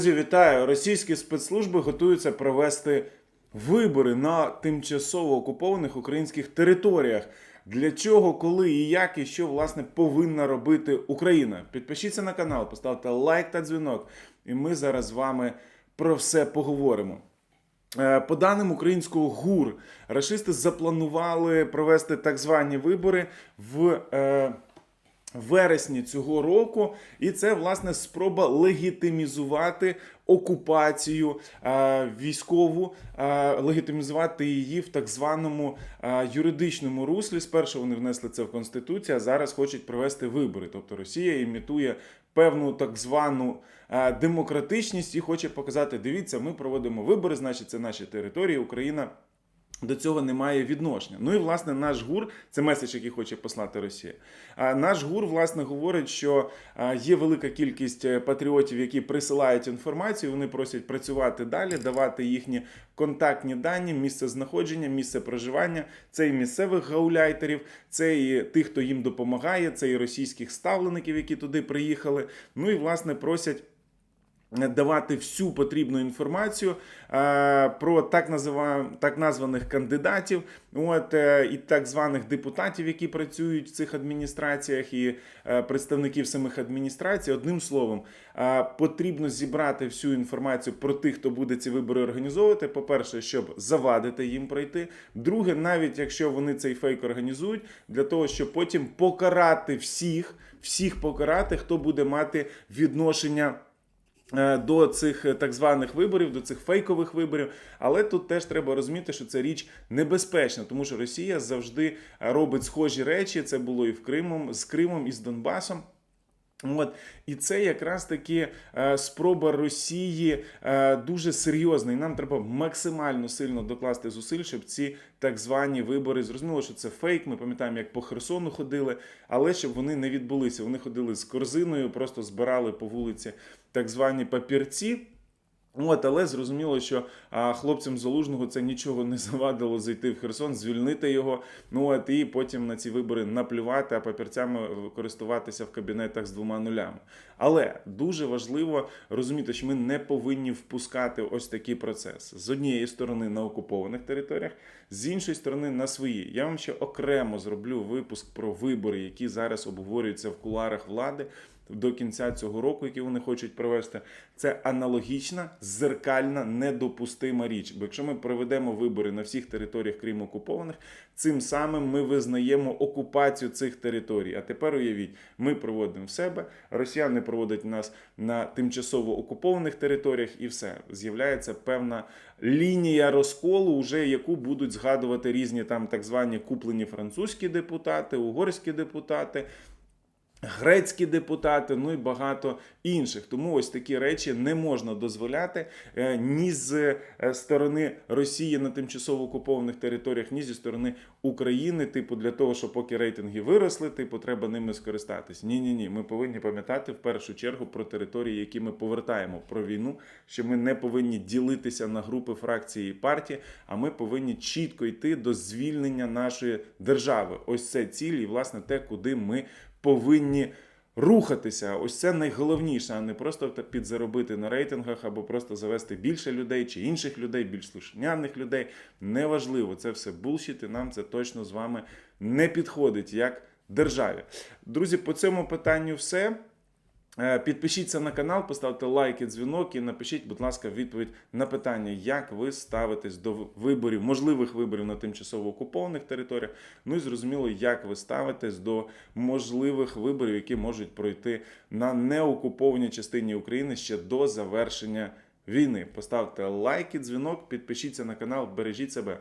Друзі, вітаю! Російські спецслужби готуються провести вибори на тимчасово окупованих українських територіях. Для чого, коли і як, і що власне повинна робити Україна? Підпишіться на канал, поставте лайк та дзвінок, і ми зараз з вами про все поговоримо. Е, По даним українського ГУР, рашисти запланували провести так звані вибори в е, вересні цього року, і це власне спроба легітимізувати окупацію е, військову, е, легітимізувати її в так званому е, юридичному руслі. Спершу вони внесли це в конституцію, а зараз хочуть провести вибори. Тобто Росія імітує певну так звану е, демократичність і хоче показати: дивіться, ми проводимо вибори, значить, це наші території, Україна. До цього немає відношення. Ну і власне наш гур, це меседж, який хоче послати Росія. А наш гур власне говорить, що є велика кількість е, патріотів, які присилають інформацію. Вони просять працювати далі, давати їхні контактні дані, місце знаходження, місце проживання. Це і місцевих гауляйтерів, це і тих, хто їм допомагає, це і російських ставлеників, які туди приїхали. Ну і власне просять давати всю потрібну інформацію е, про так називаємо так названих кандидатів, от е, і так званих депутатів, які працюють в цих адміністраціях, і е, представників самих адміністрацій. Одним словом, потрібно зібрати всю інформацію про тих, хто буде ці вибори організовувати. По перше, щоб завадити їм пройти. Друге, навіть якщо вони цей фейк організують, для того, щоб потім покарати всіх, всіх покарати, хто буде мати відношення. Е, До цих е, так званих виборів, до цих фейкових виборів, але тут теж треба розуміти, що це річ небезпечна, тому що Росія завжди робить схожі речі. Це було і в Криму з Кримом, і з Донбасом. От і це якраз таки е, спроба Росії е, дуже серйозна. І нам треба максимально сильно докласти зусиль, щоб ці так звані вибори зрозуміло, що це фейк. Ми пам'ятаємо, як по Херсону ходили, але щоб вони не відбулися. Вони ходили з корзиною, просто збирали по вулиці так звані папірці. От, але зрозуміло, що а, хлопцям залужного це нічого не завадило зайти в Херсон, звільнити його. Ну от і потім на ці вибори наплювати, а папірцями користуватися в кабінетах з двома нулями. Але дуже важливо розуміти, що ми не повинні впускати ось такий процес з однієї сторони на окупованих територіях, з іншої сторони на свої. Я вам ще окремо зроблю випуск про вибори, які зараз обговорюються в куларах влади до кінця цього року, які вони хочуть провести, це аналогічна, зеркальна, недопустима річ. Бо якщо ми проведемо вибори на всіх територіях, крім окупованих, цим самим ми визнаємо окупацію цих територій. А тепер уявіть, ми проводимо в себе, росіяни проводять нас на тимчасово окупованих територіях, і все з'являється певна лінія розколу, вже яку будуть згадувати різні там так звані куплені французькі депутати, угорські депутати. Грецькі депутати, ну і багато інших. Тому ось такі речі не можна дозволяти е, ні з е, сторони Росії на тимчасово окупованих територіях, ні зі сторони України. Типу, для того, щоб поки рейтинги виросли, типу, треба ними скористатись. Ні, ні, ні. Ми повинні пам'ятати в першу чергу про території, які ми повертаємо про війну. Що ми не повинні ділитися на групи фракції і партії, а ми повинні чітко йти до звільнення нашої держави. Ось це ціль, і власне те, куди ми повинні рухатися. Ось це найголовніше, а не просто підзаробити на рейтингах або просто завести більше людей чи інших людей, більш слушняних людей. Неважливо, це все булшіт, і нам це точно з вами не підходить як державі. Друзі, по цьому питанню все. Е, Підпишіться на канал, поставте лайк і дзвінок і напишіть, будь ласка, відповідь на питання, як ви ставитесь до виборів, можливих виборів на тимчасово окупованих територіях. Ну і зрозуміло, як ви ставитесь до можливих виборів, які можуть пройти на неокупованій частині України ще до завершення війни. Поставте лайк і дзвінок, підпишіться на канал, бережіть себе.